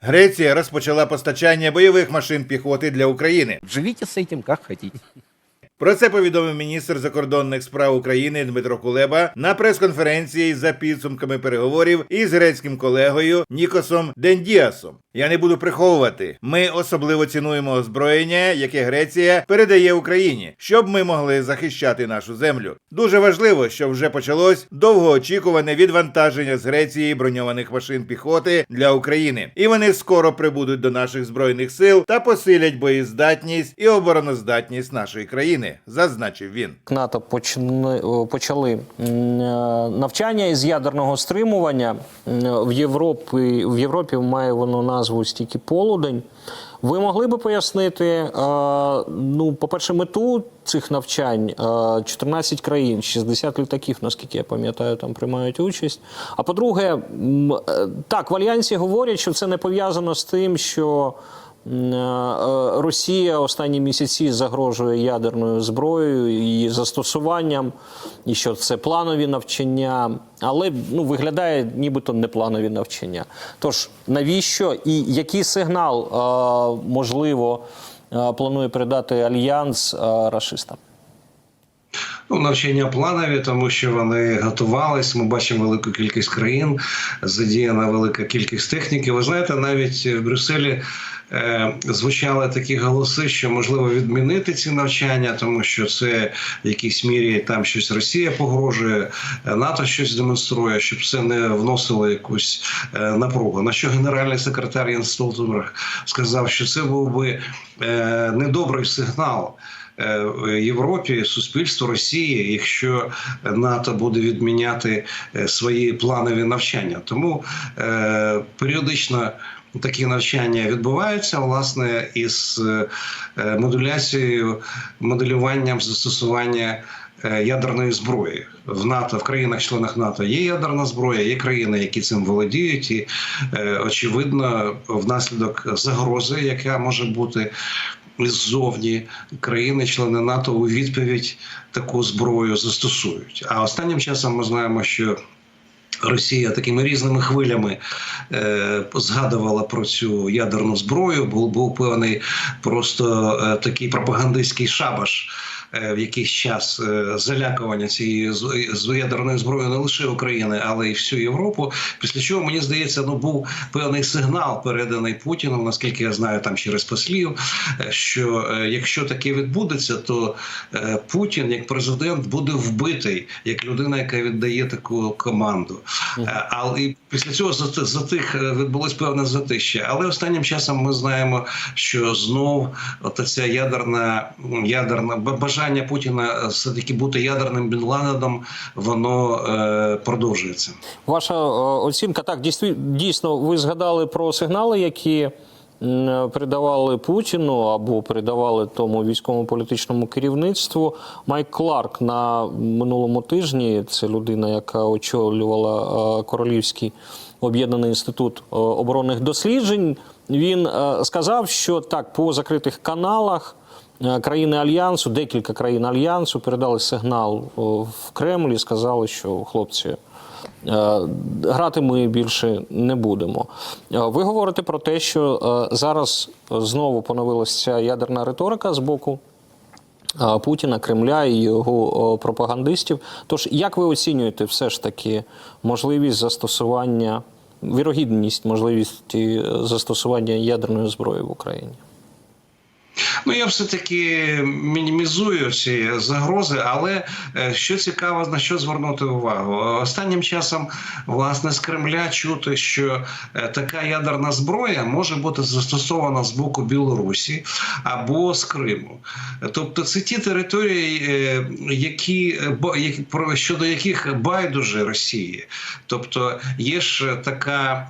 Греція розпочала постачання бойових машин піхоти для України. Живіть з цим, як хотите. Про це повідомив міністр закордонних справ України Дмитро Кулеба на прес-конференції за підсумками переговорів із грецьким колегою Нікосом Дендіасом. Я не буду приховувати. Ми особливо цінуємо озброєння, яке Греція передає Україні, щоб ми могли захищати нашу землю. Дуже важливо, що вже почалось довгоочікуване відвантаження з Греції броньованих машин піхоти для України, і вони скоро прибудуть до наших збройних сил та посилять боєздатність і обороноздатність нашої країни, зазначив він. НАТО почали, е, навчання із ядерного стримування в Європі. В Європі має воно назву стільки полудень. Ви могли би пояснити, е, ну, по-перше, мету цих навчань Е, 14 країн, 60 літаків, наскільки я пам'ятаю, там приймають участь. А по-друге, е, так, в альянсі говорять, що це не пов'язано з тим, що е, Росія останні місяці загрожує ядерною зброєю і застосуванням, і що це планові навчання, але ну, виглядає нібито не планові навчання. Тож навіщо і який сигнал е, можливо е, планує передати альянс е, рашистам? Ну, навчання планові, тому що вони готувались. Ми бачимо велику кількість країн, задіяна велика кількість техніки. Ви знаєте, навіть в Брюсселі е, звучали такі голоси, що можливо відмінити ці навчання, тому що це в якійсь мірі там щось Росія погрожує, НАТО щось демонструє, щоб це не вносило якусь е, напругу. На що генеральний секретар Єнс Столтенберг сказав, що це був би е, недобрий сигнал. Е, Європі, суспільству Росії, якщо НАТО буде відміняти е, свої планові навчання. Тому е, періодично такі навчання відбуваються власне із модуляцією, моделюванням застосування. Ядерної зброї в НАТО в країнах-членах НАТО є ядерна зброя, є країни, які цим володіють, і очевидно, внаслідок загрози, яка може бути ззовні країни-члени НАТО у відповідь таку зброю застосують. А останнім часом ми знаємо, що Росія такими різними хвилями е, згадувала про цю ядерну зброю. Був був певний просто е, такий пропагандистський шабаш. Е, В якийсь час е, залякування цієї з- ядерною зброєю не лише України, але й всю Європу. Після чого мені здається, ну був певний сигнал переданий Путіну, наскільки я знаю, там через послів, е, що якщо таке відбудеться, то Путін як президент буде вбитий як людина, яка віддає таку команду. Е, Але і після цього за, за тих е, відбулось певне затище. Але останнім часом ми знаємо, що знов от ця ядерна ядерна бажання Путіна все таки бути ядерним бінладеном, воно е, продовжується. Ваша е, оцінка так дійсно, ви згадали про сигнали, які передавали Путіну або передавали тому військовому політичному керівництву. Майк Кларк на минулому тижні це людина, яка очолювала е, Королівський об'єднаний інститут е, оборонних досліджень. Він е, сказав, що так по закритих каналах. Е, Країни альянсу, декілька країн альянсу передали сигнал в Кремль і сказали, що хлопці. е, Грати ми більше не будемо. Е, Ви говорите про те, що зараз знову поновилася ядерна риторика з боку Путіна, Кремля і його пропагандистів. Тож, як ви оцінюєте все ж таки можливість застосування, вірогідність можливості застосування ядерної зброї в Україні? Ну я все таки мінімізую ці загрози, але е, що цікаво, на що звернути увагу останнім часом, власне, з Кремля чути, що е, така ядерна зброя може бути застосована з боку Білорусі або з Криму. Тобто, це ті території, е, які щодо яких байдуже Росії, тобто є ж така.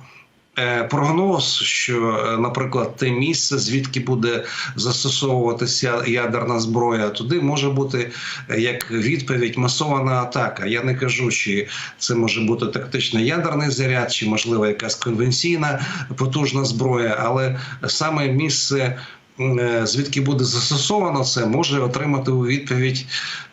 Е, Прогноз, що, е, наприклад, те місце, звідки буде застосовуватися ядерна зброя, туди може бути е, як відповідь масована атака. Я не кажу, чи це може бути тактичний ядерний заряд, чи можливо якась конвенційна потужна зброя, але саме місце звідки буде застосовано це, може отримати у відповідь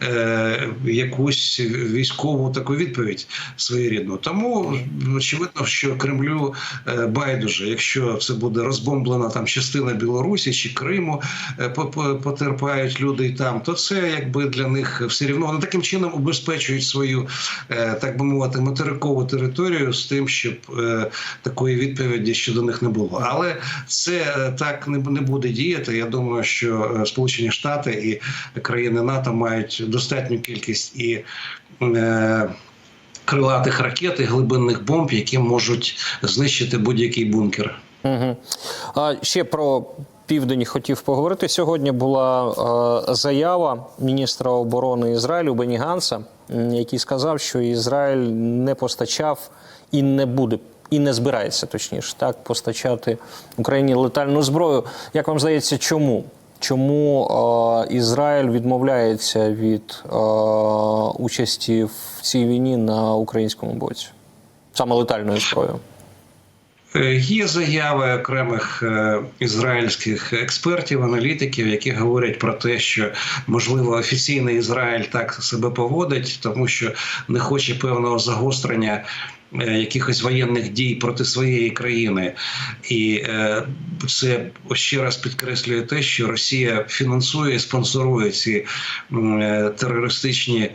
е, якусь військову таку відповідь своєрідну. Тому очевидно, що Кремлю е, байдуже, якщо це буде розбомблена там частина Білорусі чи Криму, е, по- по- потерпають люди і там, то це якби для них все рівно. Вони таким чином убезпечують свою, е, так би мовити, материкову територію з тим, щоб е, такої відповіді щодо них не було. Але це е, так не, не буде діяти. Я думаю, що е, Сполучені Штати і країни НАТО мають достатню кількість і. Е, Крилатих ракет і глибинних бомб, які можуть знищити будь-який бункер. Угу. А ще про південь хотів поговорити. Сьогодні була е, заява міністра оборони Ізраїлю Бені Ганса, який сказав, що Ізраїль не постачав і не буде. І не збирається точніше так постачати Україні летальну зброю. Як вам здається, чому? Чому е, Ізраїль відмовляється від е, участі в цій війні на українському боці? Саме летальною зброєю? Е, Є заяви окремих е, ізраїльських експертів, аналітиків, які говорять про те, що можливо офіційний Ізраїль так себе поводить, тому що не хоче певного загострення. Е, Якихось воєнних дій проти своєї країни, і е, це ще раз підкреслює те, що Росія фінансує і спонсорує ці е, терористичні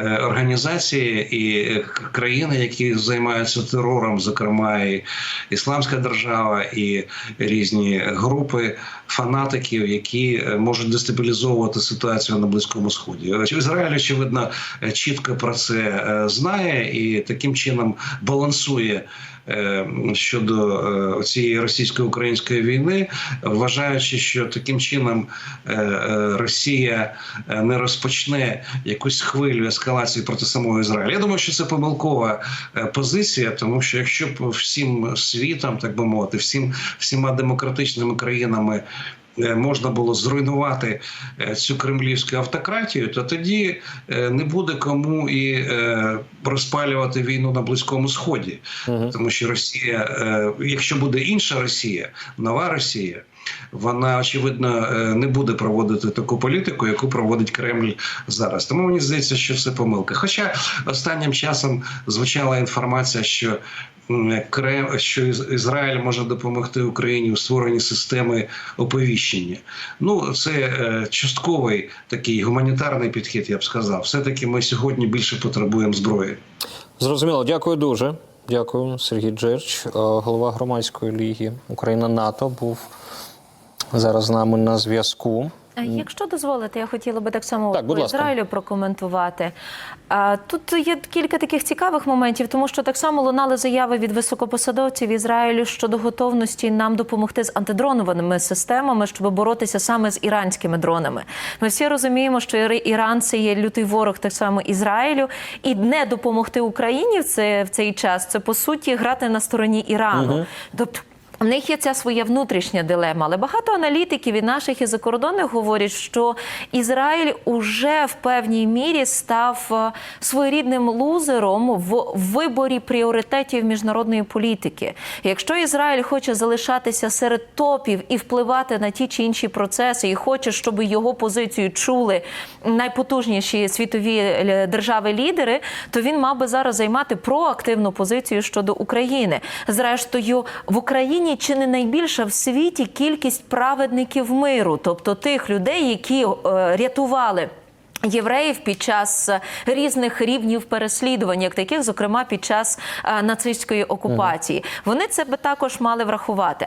організації і е, країни, які займаються терором, зокрема і Ісламська держава, і різні групи фанатиків, які е, можуть дестабілізовувати ситуацію на близькому сході. Ізраїль очевидно е, чітко про це е, знає і таким чином балансує. Е, Щодо е, цієї російсько-української війни, вважаючи, що таким чином е, Росія не розпочне якусь хвилю ескалації проти самого Ізраїля. Я думаю, що це помилкова позиція, тому що якщо б всім світом, так би мовити, всім всіма демократичними країнами. Е, Можна було зруйнувати е, цю кремлівську автократію, то тоді е, не буде кому і розпалювати війну на близькому сході, тому що Росія, якщо буде інша Росія, нова Росія, вона очевидно е, не буде проводити таку політику, яку проводить Кремль зараз. Тому мені здається, що це помилка. Хоча останнім часом звучала інформація, що Крем, що Із- Ізраїль може допомогти Україні у створенні системи оповіщення. Ну це е, частковий такий гуманітарний підхід, я б сказав. Все таки ми сьогодні більше потребуємо зброї. Зрозуміло, дякую дуже. Дякую, Сергій Джерч, е, голова громадської ліги Україна НАТО, був зараз з нами на зв'язку. Якщо дозволите, я хотіла би так само Так, по. Ізраїлю прокоментувати. Тут є кілька таких цікавих моментів, тому що так само лунали заяви від високопосадовців Ізраїлю щодо готовності нам допомогти з антидроновими системами, щоб боротися саме з іранськими дронами. Ми всі розуміємо, що Іран це є лютий ворог так само Ізраїлю, і не допомогти Україні в це в цей час це по суті грати на стороні Ірану. Тобто. В них є ця своя внутрішня дилема, але багато аналітиків і наших і закордонних говорять, що Ізраїль уже в певній мірі став е, своєрідним лузером в виборі пріоритетів міжнародної політики. Якщо Ізраїль хоче залишатися серед топів і впливати на ті чи інші процеси, і хоче, щоб його позицію чули найпотужніші світові е, держави-лідери, то він мав би зараз займати проактивну позицію щодо України. Зрештою, в Україні чи не найбільша в світі кількість праведників миру, тобто тих людей, які е, рятували. Євреїв під час е, різних рівнів переслідувань, як таких, зокрема під час е, нацистської окупації, вони це би також мали врахувати.